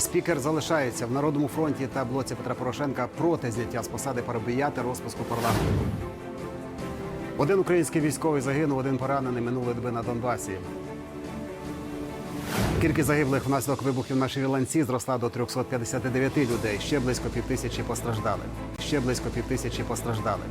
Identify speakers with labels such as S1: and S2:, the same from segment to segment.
S1: Спікер залишається в Народному фронті та блоці Петра Порошенка проти зняття з посади Парубія та розпуску парламенту. Один український військовий загинув, один поранений минулої доби на Донбасі. Кількість загиблих внаслідок вибухів на Шрі-Ланці зросла до 359 людей. Ще близько півтисячі постраждали. Ще близько півтисячі постраждали.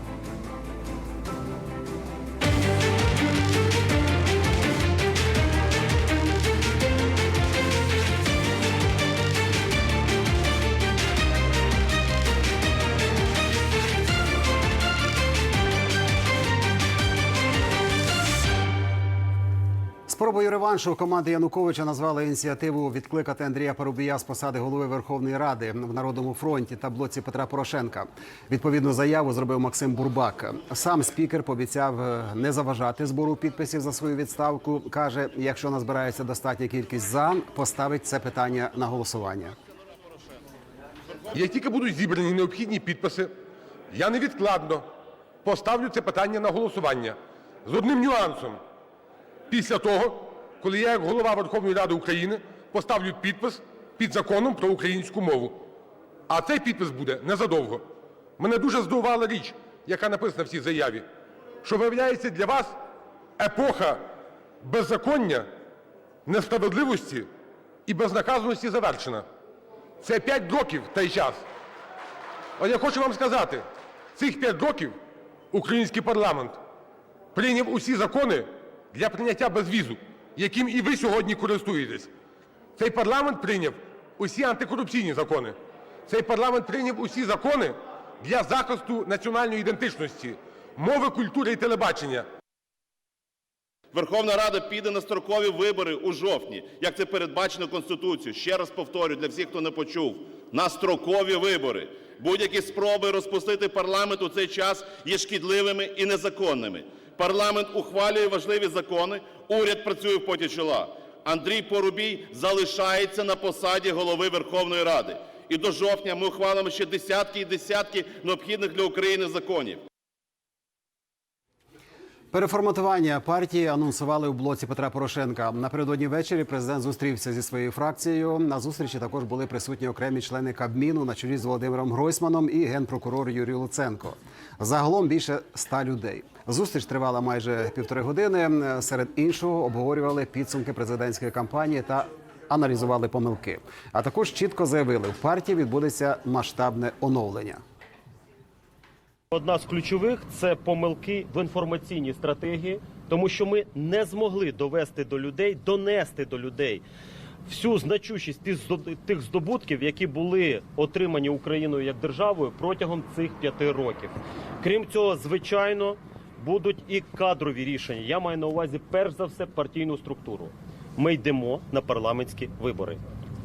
S1: Спробою реваншу команди Януковича назвали ініціативу відкликати Андрія Парубія з посади голови Верховної Ради в Народному фронті та блоці Петра Порошенка. Відповідну заяву зробив Максим Бурбак. Сам спікер пообіцяв е, не заважати збору підписів за свою відставку. каже, якщо назбирається достатня кількість за, поставить це питання на голосування.
S2: Як тільки будуть зібрані необхідні підписи, я невідкладно поставлю це питання на голосування з одним нюансом. Після того, коли я, як голова Верховної Ради України, поставлю підпис під законом про українську мову. А цей підпис буде незадовго. Мене дуже здивувала річ, яка написана в цій заяві, що, виявляється, для вас епоха беззаконня, несправедливості і безнаказаності завершена. Це 5 років той час. От я хочу вам сказати, цих 5 років український парламент прийняв усі закони для прийняття безвізу, яким і ви сьогодні користуєтесь. Цей парламент прийняв усі антикорупційні закони. Цей парламент прийняв усі закони для захисту національної ідентичності, мови, культури і телебачення.
S3: Верховна Рада піде на строкові вибори у жовтні, як це передбачено Конституцією. Ще раз повторюю для всіх, хто не почув. На строкові вибори. Будь-які спроби розпустити парламент у цей час є шкідливими і незаконними. Парламент ухвалює важливі закони, уряд працює в поті чола. Андрій Порубій залишається на посаді голови Верховної Ради. І до жовтня ми ухвалимо ще десятки і десятки необхідних для України законів.
S1: Переформатування партії анонсували у блоці Петра Порошенка. Напередодні ввечері президент зустрівся зі своєю фракцією. На зустрічі також були присутні окремі члени Кабміну на чолі з Володимиром Гройсманом і генпрокурор Юрій Луценко. Загалом більше ста людей. Зустріч тривала майже півтори години. Серед іншого обговорювали підсумки президентської кампанії та аналізували помилки. А також чітко заявили, в партії відбудеться масштабне оновлення.
S4: Одна з ключових це помилки в інформаційній стратегії, тому що ми не змогли довести до людей, донести до людей всю значущість тих здобутків, які були отримані Україною як державою протягом цих п'яти років. Крім цього, звичайно, будуть і кадрові рішення. Я маю на увазі перш за все партійну структуру. Ми йдемо на парламентські вибори.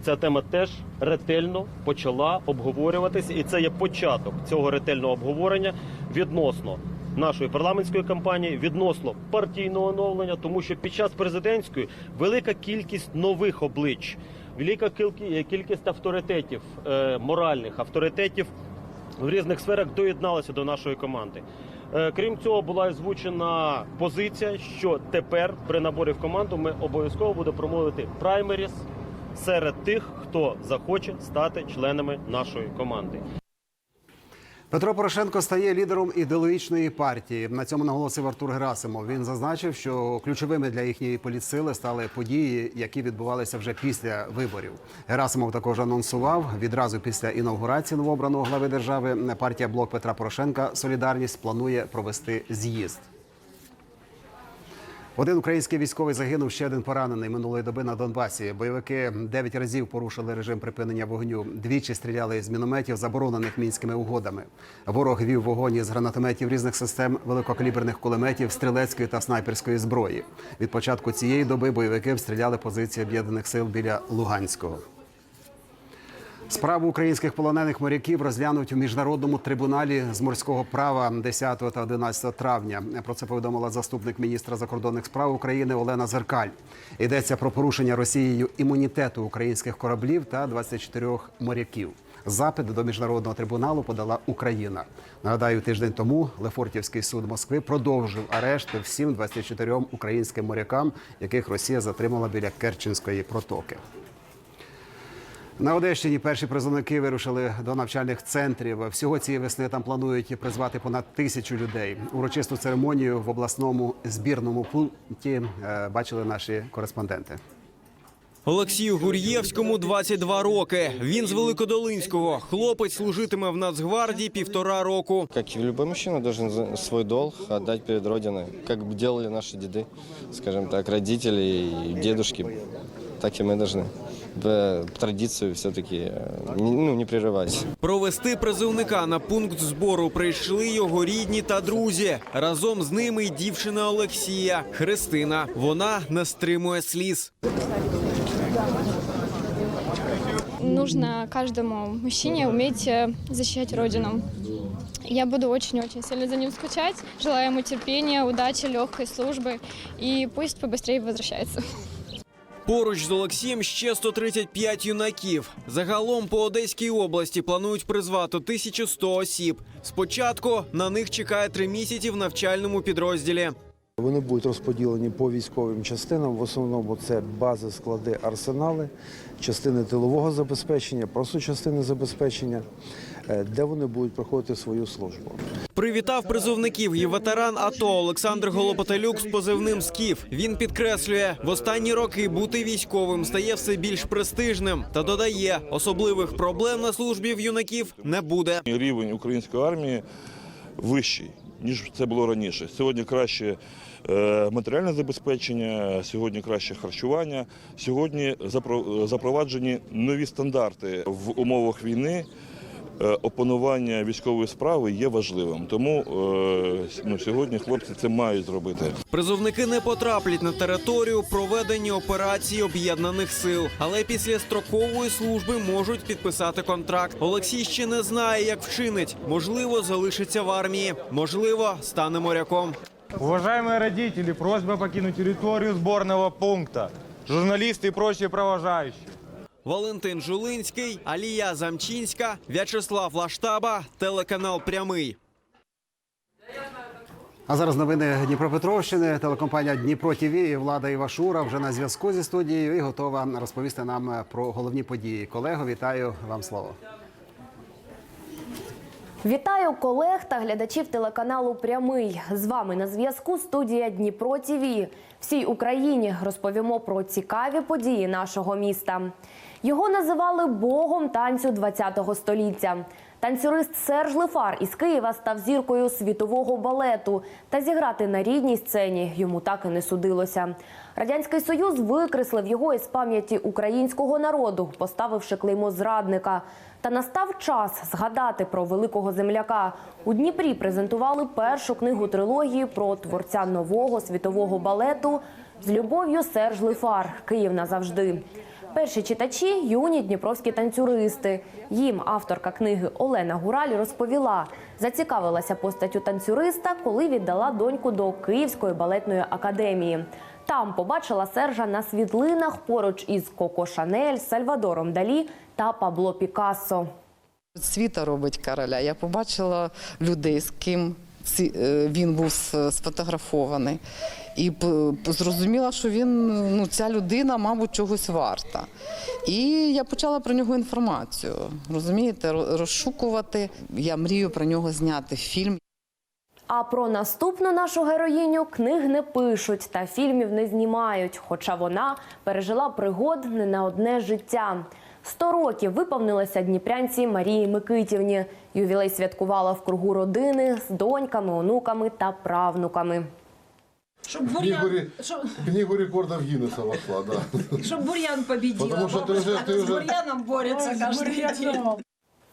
S4: Ця тема теж ретельно почала обговорюватися, і це є початок цього ретельного обговорення відносно нашої парламентської кампанії, відносно партійного оновлення, тому що під час президентської велика кількість нових облич, велика кількість авторитетів, е, моральних авторитетів в різних сферах доєдналися до нашої команди. Е, Крім цього, була озвучена позиція, що тепер при наборі в команду ми обов'язково будемо промовити праймеріс серед тих, хто захоче стати членами нашої команди.
S1: Петро Порошенко стає лідером ідеологічної партії. На цьому наголосив Артур Герасимов. Він зазначив, що ключовими для їхньої політсили стали події, які відбувалися вже після виборів. Герасимов також анонсував відразу після інаугурації новообраного глави держави. Партія блок Петра Порошенка Солідарність планує провести з'їзд. Один український військовий загинув, ще один поранений минулої доби на Донбасі. Бойовики дев'ять разів порушили режим припинення вогню. Двічі стріляли з мінометів, заборонених мінськими угодами. Ворог вів вогонь із гранатометів різних систем, великокаліберних кулеметів, стрілецької та снайперської зброї. Від початку цієї доби бойовики обстріляли позиції об'єднаних сил біля Луганського. Справу українських полонених моряків розглянуть у міжнародному трибуналі з морського права 10 та 11 травня. Про це повідомила заступник міністра закордонних справ України Олена Зеркаль. Йдеться про порушення Росією імунітету українських кораблів та 24 моряків. Запит до міжнародного трибуналу подала Україна. Нагадаю, тиждень тому Лефортівський суд Москви продовжив арешти всім 24 українським морякам, яких Росія затримала біля Керченської протоки. На Одещині перші призовники вирушили до навчальних центрів. Всього цієї весни там планують призвати понад тисячу людей. Урочисту церемонію в обласному збірному пункті е, бачили наші кореспонденти.
S5: Олексію Гур'євському 22 роки. Він з Великодолинського. Хлопець служитиме в Нацгвардії півтора року.
S6: Как и любой мужчина должен за- свой долг отдать перед Родиной, как бы делали наши деды, скажем так, родители и дедушки. Так и мы должны Б- традицию все-таки ну, не прерывать.
S5: Провести призовника на пункт збору прийшли його рідні та друзі. Разом з ними й дівчина Олексія Христина. Вона не стримує сліз.
S7: нужно каждому мужчине уметь э, защищать Родину. Я буду очень-очень сильно за ним скучать. Желаю ему терпения, удачи, легкой службы и пусть побыстрее возвращается.
S5: Поруч з Олексієм ще 135 юнаків. Загалом по Одеській області планують призвати 1100 осіб. Спочатку на них чекає три місяці в навчальному підрозділі.
S8: Вони будуть розподілені по військовим частинам. В основному це бази, склади, арсенали, частини тилового забезпечення, просто частини забезпечення, де вони будуть проходити свою службу.
S5: Привітав призовників і ветеран АТО Олександр Голопотелюк з позивним Скіф. Він підкреслює, в останні роки бути військовим стає все більш престижним та додає, особливих проблем на службі в юнаків не буде.
S9: Рівень української армії вищий, ніж це було раніше. Сьогодні краще е, матеріальне забезпечення, сьогодні краще харчування. Сьогодні запроваджені нові стандарти в умовах війни. Е, Опанування військової справи є важливим, тому е, ну, сьогодні хлопці це мають зробити.
S5: Призовники не потраплять на територію проведення операції об'єднаних сил, але після строкової служби можуть підписати контракт. Олексій ще не знає, як вчинить. Можливо, залишиться в армії, можливо, стане моряком.
S10: Уважаемые родители, просьба покинуть территорию сборного пункта. Журналисты и прочие провожающие.
S5: Валентин Жулинський, Алія Замчинська, В'ячеслав Лаштаба, телеканал Прямий.
S1: А зараз новини Дніпропетровщини. Телекомпанія Дніпро ТІВІ і влада Івашура вже на зв'язку зі студією і готова розповісти нам про головні події. Колего, вітаю вам слово.
S11: Вітаю колег та глядачів телеканалу Прямий. З вами на зв'язку студія Дніпро ТІВІ. Всій Україні розповімо про цікаві події нашого міста. Його називали богом танцю 20-го століття. Танцюрист Серж Лифар із Києва став зіркою світового балету. Та зіграти на рідній сцені йому так і не судилося. Радянський Союз викреслив його із пам'яті українського народу, поставивши клеймо зрадника. Та настав час згадати про великого земляка. У Дніпрі презентували першу книгу трилогії про творця нового світового балету з любов'ю Серж Лифар Київ назавжди. Перші читачі юні дніпровські танцюристи. Їм авторка книги Олена Гураль розповіла, зацікавилася постаттю танцюриста, коли віддала доньку до Київської балетної академії. Там побачила Сержа на світлинах поруч із Коко Шанель, Сальвадором Далі та Пабло Пікассо.
S12: Світа робить короля. Я побачила людей, з ким е, він був сфотографований. І зрозуміла, що він, ну, ця людина, мабуть, чогось варта. І я почала про нього інформацію. Розумієте, розшукувати. Я мрію про нього зняти фільм.
S11: А про наступну нашу героїню книг не пишуть та фільмів не знімають, хоча вона пережила пригод не на одне життя. Сто років виповнилося дніпрянці Марії Микитівні. Ювілей святкувала в кругу родини з доньками, онуками та правнуками.
S13: Щоб бур'ян, щоб,
S14: Книгу рекордов Гиннесса вошла, да.
S13: щоб бур'ян победила.
S14: Потому що ти вже-
S13: Бабушка,
S14: ти вже-
S13: з бур'яном бореться кожен день.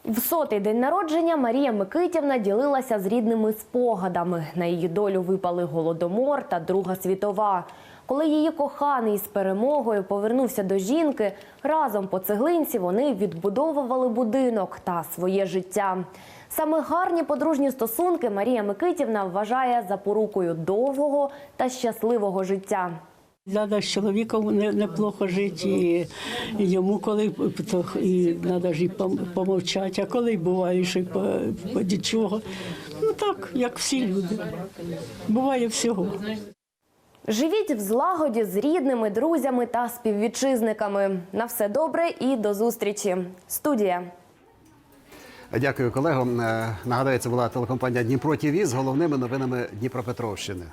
S11: В сотий день народження Марія Микитівна ділилася з рідними спогадами. На її долю випали голодомор та Друга світова. Коли її коханий з перемогою повернувся до жінки, разом по цеглинці вони відбудовували будинок та своє життя. Саме гарні подружні стосунки Марія Микитівна вважає запорукою довгого та щасливого життя.
S13: Треба з чоловіком неплохо жити, і, йому коли то, і треба ж і помовчати, а коли буває, що й по, по нічого. Ну так, як всі люди. Буває всього.
S11: Живіть в злагоді з рідними, друзями та співвітчизниками. На все добре і до зустрічі. Студія.
S1: Дякую, колего. Е, Нагадаю, це була телекомпанія Дніпро ТІВІ з головними новинами Дніпропетровщини.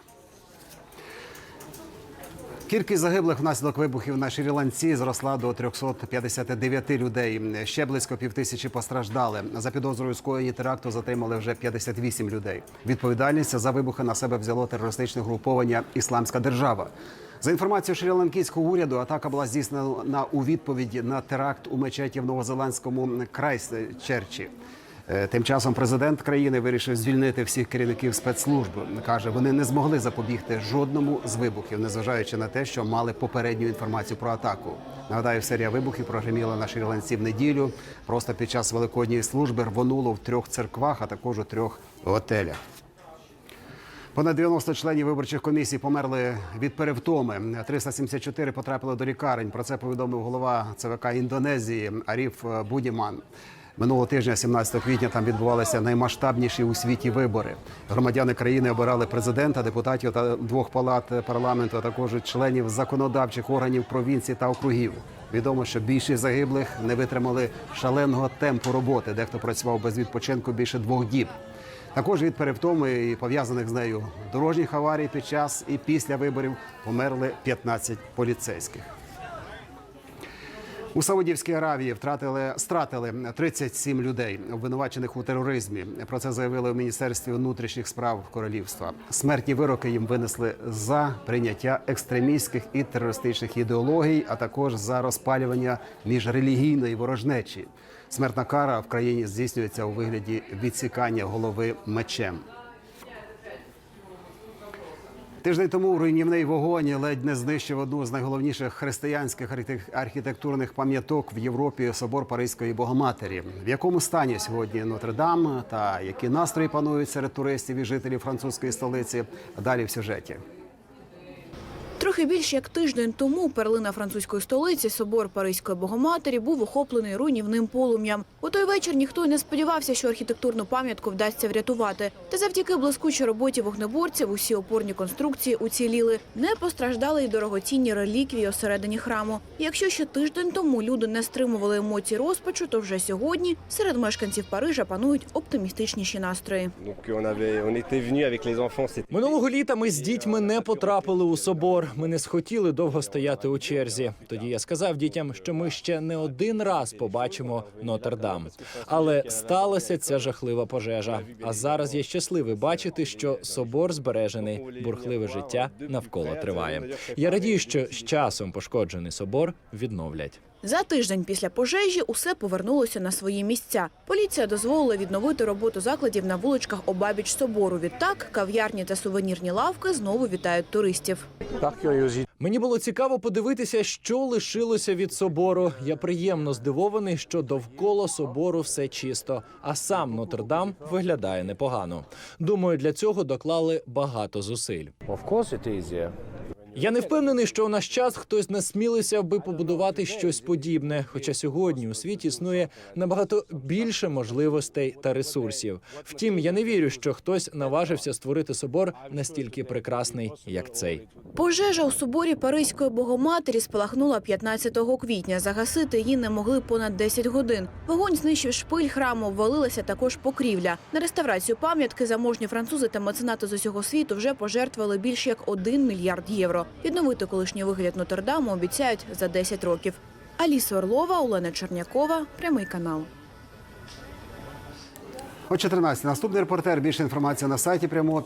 S1: Кількість загиблих внаслідок вибухів на Шрі-Ланці зросла до 359 людей. Ще близько півтисячі постраждали. За підозрою скоєння теракту затримали вже 58 людей. Відповідальність за вибухи на себе взяло терористичне груповання Ісламська держава. За інформацією шрі-ланкійського уряду, атака була здійснена у відповіді на теракт у мечеті в новозеландському Крайстчерчі. Е, Тим часом президент країни вирішив звільнити всіх керівників спецслужб. каже, вони не змогли запобігти жодному з вибухів, незважаючи на те, що мали попередню інформацію про атаку. Нагадаю, серія вибухів прогреміла на Шрі-Ланці в неділю. Просто під час великодньої служби рвонуло в трьох церквах, а також у трьох готелях. Понад 90 членів виборчих комісій померли від перевтоми. 374 потрапили до лікарень. Про це повідомив голова ЦВК Індонезії Аріф Будіман. Минулого тижня, 17 квітня, там відбувалися наймасштабніші у світі вибори. Громадяни країни обирали президента, депутатів та двох палат парламенту, а також членів законодавчих органів провінцій та округів. Відомо, що більшість загиблих не витримали шаленого темпу роботи. Дехто працював без відпочинку більше двох діб. Також від перевтоми і пов'язаних з нею дорожніх аварій під час і після виборів померли 15 поліцейських. У Саудівській Аравії втратили стратили 37 людей, обвинувачених у тероризмі. Про це заявили у міністерстві внутрішніх справ королівства. Смертні вироки їм винесли за прийняття екстремістських і терористичних ідеологій, а також за розпалювання міжрелігійної ворожнечі. Смертна кара в країні здійснюється у вигляді відсікання голови мечем. Тиждень тому руйнівний вогонь ледь не знищив одну з найголовніших християнських архітектурних пам'яток в Європі собор Паризької Богоматері. В якому стані сьогодні Нотр-Дам та які настрої панують серед туристів і жителів французької столиці? Далі в сюжеті.
S15: Трохи більше як тиждень тому перлина французької столиці собор Паризької Богоматері був охоплений руйнівним полум'ям. У той вечір ніхто й не сподівався, що архітектурну пам'ятку вдасться врятувати. Та завдяки блискучій роботі вогнеборців усі опорні конструкції уціліли. Не постраждали й дорогоцінні реліквії осередині храму. І якщо ще тиждень тому люди не стримували емоцій розпачу, то вже сьогодні серед мешканців Парижа панують оптимістичніші настрої.
S16: Минулого літа ми з дітьми не потрапили у собор. Ми не схотіли довго стояти у черзі. Тоді я сказав дітям, що ми ще не один раз побачимо Нотр-Дам. Але сталася ця жахлива пожежа. А зараз я щасливий бачити, що собор збережений, бурхливе життя навколо триває. Я радію, що з часом пошкоджений собор відновлять.
S15: За тиждень після пожежі усе повернулося на свої місця. Поліція дозволила відновити роботу закладів на вуличках обабіч собору. Відтак кав'ярні та сувенірні лавки знову вітають туристів.
S16: Мені було цікаво подивитися, що лишилося від собору. Я приємно здивований, що довкола собору все чисто, а сам Нотр-Дам виглядає непогано. Думаю, для цього доклали багато зусиль. Я не впевнений, що у наш час хтось насмілився би побудувати щось подібне. Хоча сьогодні у світі існує набагато більше можливостей та ресурсів. Втім, я не вірю, що хтось наважився створити собор настільки прекрасний, як цей.
S15: Пожежа у соборі Паризької Богоматері спалахнула 15 квітня. Загасити її не могли понад 10 годин. Вогонь знищив шпиль храму, обвалилася також покрівля. На реставрацію пам'ятки заможні французи та меценати з усього світу вже пожертвували більше як 1 мільярд євро. Відновити колишній вигляд Нотр-Даму обіцяють за 10 років. Аліса Орлова, Олена Чернякова, прямий канал.
S1: О 14. Наступний репортер. Більше інформації на сайті прямого